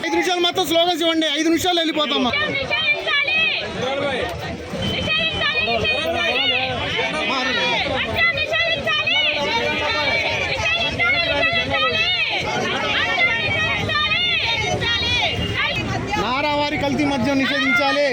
ఐదు నిమిషాలు మాత్రం స్లోగన్స్ ఇవ్వండి. ఐదు నిమిషాలు వెళ్ళిపోతాం నిషేధించాలి నిషేధించాలి నిషేధించాలి మద్యం నిషేధించాలి నిషేధించాలి నిషేధించాలి నిషేధించాలి నారావారి కల్తీ మద్యం నిషేధించాలి కల్తీ మద్యం నిషేధించాలి నారావారి కల్తీ మద్యం నిషేధించాలి నిషేధించాలి నిషేధించాలి నారావారి మద్యం కల్తీ మద్యం నిషేధించాలి ప్రజల ప్రాణాలు కాపాడాలి నిషేధించాలి నిషేధించాలి ప్రజల ప్రాణాలు కల్తీ మద్యం నిషేధించాలి.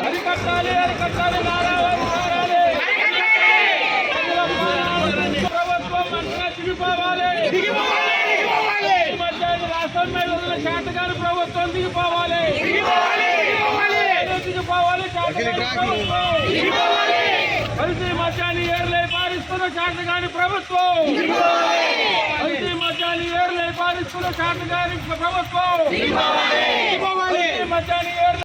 అరికట్టాలి అరికట్టాలి నారా దిగిపోవాలి. రాష్ట్రం మీద ఉన్న చేతగాని ప్రభుత్వం దిగిపోవాలి. దిగిపోవాలి కలిసి మధ్యాహ్నం ఏర్లే పారిస్తున్న చేతగాని ప్రభుత్వం. కలిసి మధ్యాహ్నం ఏర్లే పారిస్తున్న చేతగాని ప్రభుత్వం. మధ్యాహ్నం ఏర్లే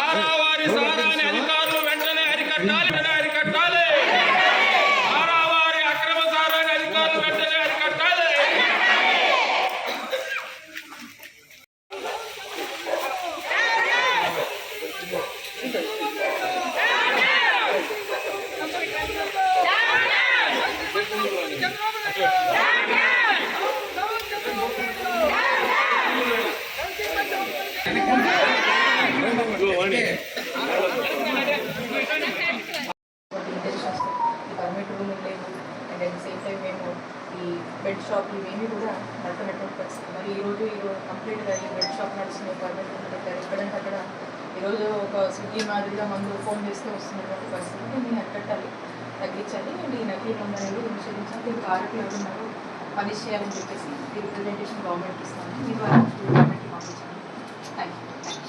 ఆరావారి సారాన్ని అధికారులు వెంటనే పర్మిట్ రూమ్ లేవు and at the same time మేము ఈ బెడ్ షాప్ ఇవేమీ కూడా నడపనటువంటి పరిస్థితి మరి ఈరోజు ఈరోజు కంప్లీట్గా ఈ బెడ్ షాప్ నడుస్తున్నాయి పర్మిట్ రూమ్ పెట్టారు ఎక్కడంటే అక్కడ ఈరోజు ఒక స్విగ్గీ మాదిరిగా మందు ఫోన్ చేస్తే వస్తున్నటువంటి పరిస్థితి దీన్ని అరికట్టాలి తగ్గించాలి అండ్ ఈ నకిలీ మందు అనేది నిషేధించాలి దీనికి ఎవరున్నారో పనిష్ చేయాలని చెప్పేసి రిప్రజెంటేషన్ గవర్నమెంట్ ఇస్తాను. మీ ద్వారా గవర్నమెంట్కి పంపించాను. Thank you